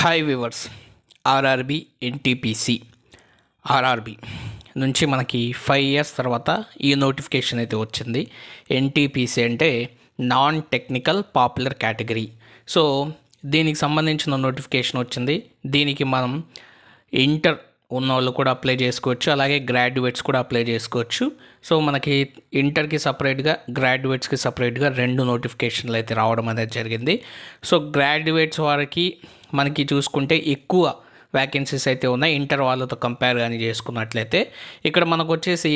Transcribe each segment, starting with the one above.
Hi viewers RRB NTPC RRB నుంచి మనకి five years తర్వాత ఈ నోటిఫికేషన్ అయితే వచ్చింది. ఎన్టీపీసీ అంటే non technical popular category so దీనికి సంబంధించిన నోటిఫికేషన్ వచ్చింది. దీనికి మనం ఇంటర్ ఉన్న వాళ్ళు కూడా అప్లై చేసుకోవచ్చు. అలాగే గ్రాడ్యుయేట్స్ కూడా అప్లై చేసుకోవచ్చు. సో మనకి ఇంటర్కి సపరేట్గా గ్రాడ్యుయేట్స్కి సపరేట్గా రెండు నోటిఫికేషన్లు అయితే రావడం అనేది జరిగింది. సో గ్రాడ్యుయేట్స్ వారికి మనకి చూసుకుంటే ఎక్కువ వ్యాకెన్సీస్ అయితే ఉన్నాయి. ఇంటర్ వాళ్ళతో కంపేర్ కానీ చేసుకున్నట్లయితే. ఇక్కడ మనకు వచ్చేసి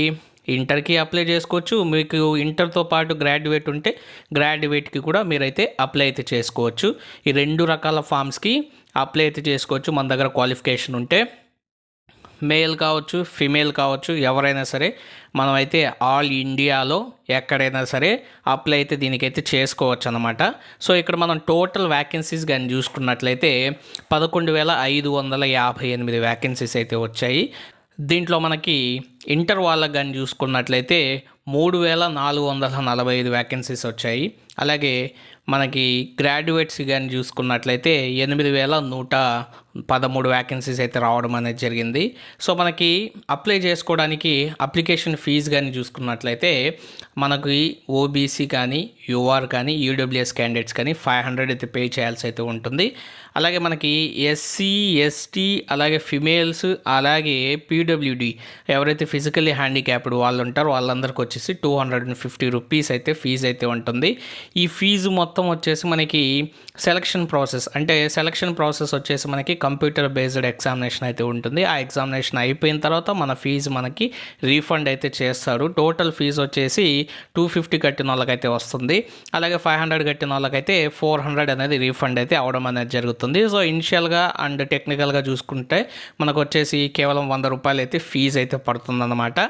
ఇంటర్కి అప్లై చేసుకోవచ్చు. మీకు ఇంటర్తో పాటు గ్రాడ్యుయేట్ ఉంటే గ్రాడ్యుయేట్కి కూడా మీరైతే అప్లై అయితే చేసుకోవచ్చు. ఈ రెండు రకాల ఫామ్స్కి అప్లై అయితే చేసుకోవచ్చు. మన దగ్గర క్వాలిఫికేషన్ ఉంటే. మేల్ కావచ్చు ఫిమేల్ కావచ్చు ఎవరైనా సరే మనమైతే ఆల్ ఇండియాలో ఎక్కడైనా సరే అప్లై అయితే దీనికైతే చేసుకోవచ్చు అనమాట సో ఇక్కడ మనం టోటల్ వ్యాకెన్సీస్ కానీ చూసుకున్నట్లయితే పదకొండు వేల ఐదు వందల యాభై ఎనిమిది వ్యాకెన్సీస్ అయితే వచ్చాయి. దీంట్లో మనకి ఇంటర్ వాళ్ళకి కానీ చూసుకున్నట్లయితే మూడు వేల నాలుగు వందల నలభై ఐదు వ్యాకెన్సీస్ వచ్చాయి. అలాగే మనకి గ్రాడ్యుయేట్స్ కానీ చూసుకున్నట్లయితే ఎనిమిది వేల నూట పదమూడు వ్యాకెన్సీస్ అయితే రావడం అనేది జరిగింది. సో మనకి అప్లై చేసుకోవడానికి అప్లికేషన్ ఫీజు కానీ చూసుకున్నట్లయితే మనకి ఓబీసీ కానీ యూఆర్ కానీ ఈడబ్ల్యూఎస్ క్యాండిడేట్స్ కానీ ఫైవ్ హండ్రెడ్ అయితే పే చేయాల్సి అయితే ఉంటుంది. అలాగే మనకి ఎస్సీ ఎస్టీ అలాగే ఫిమేల్స్ అలాగే పీడబ్ల్యూడి ఎవరైతే ఫిజికల్లీ హ్యాండిక్యాప్డ్ వాళ్ళు ఉంటారో వాళ్ళందరికీ వచ్చేసి two hundred and fifty rupees అయితే ఫీజు అయితే ఉంటుంది. ఈ ఫీజు మొత్తం మొత్తం వచ్చేసి మనకి సెలక్షన్ ప్రాసెస్ అంటే సెలక్షన్ ప్రాసెస్ వచ్చేసి మనకి కంప్యూటర్ బేస్డ్ ఎగ్జామినేషన్ అయితే ఉంటుంది. ఆ ఎగ్జామినేషన్ అయిపోయిన తర్వాత మన ఫీజు మనకి రీఫండ్ అయితే చేస్తారు. టోటల్ ఫీజు వచ్చేసి టూ ఫిఫ్టీ కట్టిన వాళ్ళకైతే వస్తుంది. అలాగే ఫైవ్ హండ్రెడ్ కట్టిన వాళ్ళకైతే ఫోర్ హండ్రెడ్ అనేది రీఫండ్ అయితే అవడం అనేది జరుగుతుంది. సో ఇనిషియల్గా అండ్ టెక్నికల్గా చూసుకుంటే మనకు వచ్చేసి కేవలం వంద రూపాయలు అయితే ఫీజు అయితే పడుతుందన్నమాట.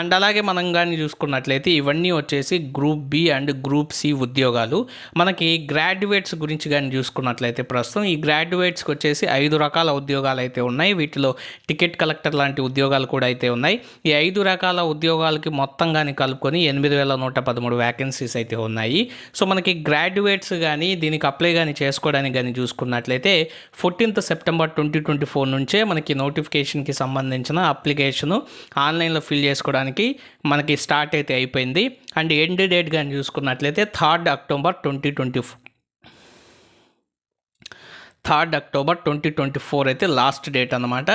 అండ్ అలాగే మనం కానీ చూసుకున్నట్లయితే ఇవన్నీ వచ్చేసి group B and group C ఉద్యోగాలు. మన మనకి గ్రాడ్యుయేట్స్ గురించి కానీ చూసుకున్నట్లయితే ప్రస్తుతం ఈ గ్రాడ్యుయేట్స్కి వచ్చేసి ఐదు రకాల ఉద్యోగాలు అయితే ఉన్నాయి. వీటిలో టికెట్ కలెక్టర్ లాంటి ఉద్యోగాలు కూడా అయితే ఉన్నాయి. ఈ ఐదు రకాల ఉద్యోగాలకి మొత్తం కానీ కలుపుకొని ఎనిమిది వేల నూట పదమూడు వ్యాకెన్సీస్ అయితే ఉన్నాయి. సో మనకి గ్రాడ్యుయేట్స్ కానీ దీనికి అప్లై కానీ చేసుకోవడానికి కానీ చూసుకున్నట్లయితే fourteenth September twenty twenty four నుంచే మనకి నోటిఫికేషన్కి సంబంధించిన అప్లికేషను ఆన్లైన్లో ఫిల్ చేసుకోవడానికి మనకి స్టార్ట్ అయితే అయిపోయింది. అండ్ ఎండ్ డేట్ కానీ చూసుకున్నట్లయితే third October twenty twenty third October twenty twenty four అయితే లాస్ట్ డేట్ అనమాట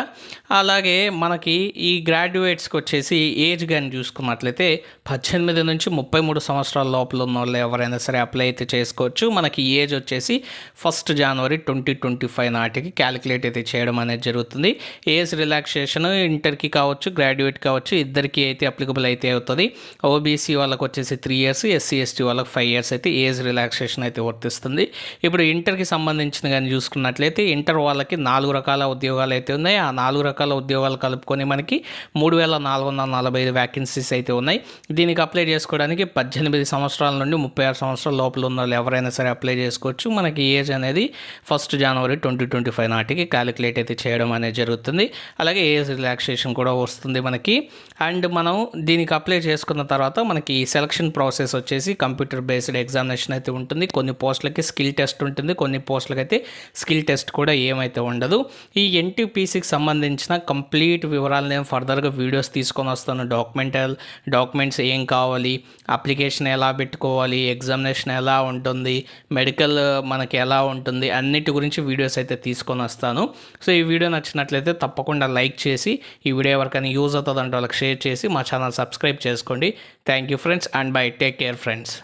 అలాగే మనకి ఈ గ్రాడ్యుయేట్స్కి వచ్చేసి ఏజ్ కానీ చూసుకున్నట్లయితే పద్దెనిమిది నుంచి ముప్పై మూడు సంవత్సరాల లోపల ఉన్న వాళ్ళు ఎవరైనా సరే అప్లై అయితే చేసుకోవచ్చు. మనకి ఏజ్ వచ్చేసి first January twenty twenty five నాటికి క్యాలిక్యులేట్ అయితే చేయడం అనేది జరుగుతుంది. ఏజ్ రిలాక్సేషన్ ఇంటర్కి కావచ్చు గ్రాడ్యుయేట్ కావచ్చు ఇద్దరికి అయితే అప్లికబుల్ అయితే అవుతుంది. ఓబీసీ వాళ్ళకి వచ్చేసి త్రీ ఇయర్స్ ఎస్సీ ఎస్టీ వాళ్ళకి ఫైవ్ ఇయర్స్ అయితే ఏజ్ రిలాక్సేషన్ అయితే వర్తిస్తుంది. ఇప్పుడు ఇంటర్కి సంబంధించిన కానీ చూసుకున్న చూసుకున్నట్లయితే ఇంటర్ వాళ్ళకి నాలుగు రకాల ఉద్యోగాలు అయితే ఉన్నాయి. ఆ నాలుగు రకాల ఉద్యోగాలు కలుపుకొని మనకి మూడు వేల నాలుగు వందల నలభై ఐదు వ్యాకెన్సీస్ అయితే ఉన్నాయి. దీనికి అప్లై చేసుకోవడానికి పద్దెనిమిది సంవత్సరాల నుండి ముప్పై ఆరు సంవత్సరాల లోపల ఉన్న వాళ్ళు ఎవరైనా సరే అప్లై చేసుకోవచ్చు. మనకి ఏజ్ అనేది first January twenty twenty five నాటికి క్యాలిక్యులేట్ అయితే చేయడం అనేది జరుగుతుంది. అలాగే ఏజ్ రిలాక్సేషన్ కూడా వస్తుంది మనకి. అండ్ మనం దీనికి అప్లై చేసుకున్న తర్వాత మనకి సెలక్షన్ ప్రాసెస్ వచ్చేసి కంప్యూటర్ బేస్డ్ ఎగ్జామినేషన్ అయితే ఉంటుంది. కొన్ని పోస్టులకి స్కిల్ టెస్ట్ ఉంటుంది. కొన్ని పోస్టులకి అయితే స్కిల్ స్కిల్ టెస్ట్ కూడా ఏమైతే ఉండదు. ఈ ఎన్టీపీసీకి సంబంధించిన కంప్లీట్ వివరాలు నేను ఫర్దర్గా వీడియోస్ తీసుకొని వస్తాను. డాక్యుమెంటల్ డాక్యుమెంట్స్ ఏం కావాలి అప్లికేషన్ ఎలా పెట్టుకోవాలి ఎగ్జామినేషన్ ఎలా ఉంటుంది మెడికల్ మనకి ఎలా ఉంటుంది అన్నిటి గురించి వీడియోస్ అయితే తీసుకొని వస్తాను. సో ఈ వీడియో నచ్చినట్లయితే తప్పకుండా లైక్ చేసి ఈ వీడియో ఎవరికైనా యూజ్ అవుతుందంటే వాళ్ళకి షేర్ చేసి మా ఛానల్ సబ్స్క్రైబ్ చేసుకోండి. Thank you friends and bye. Take care friends.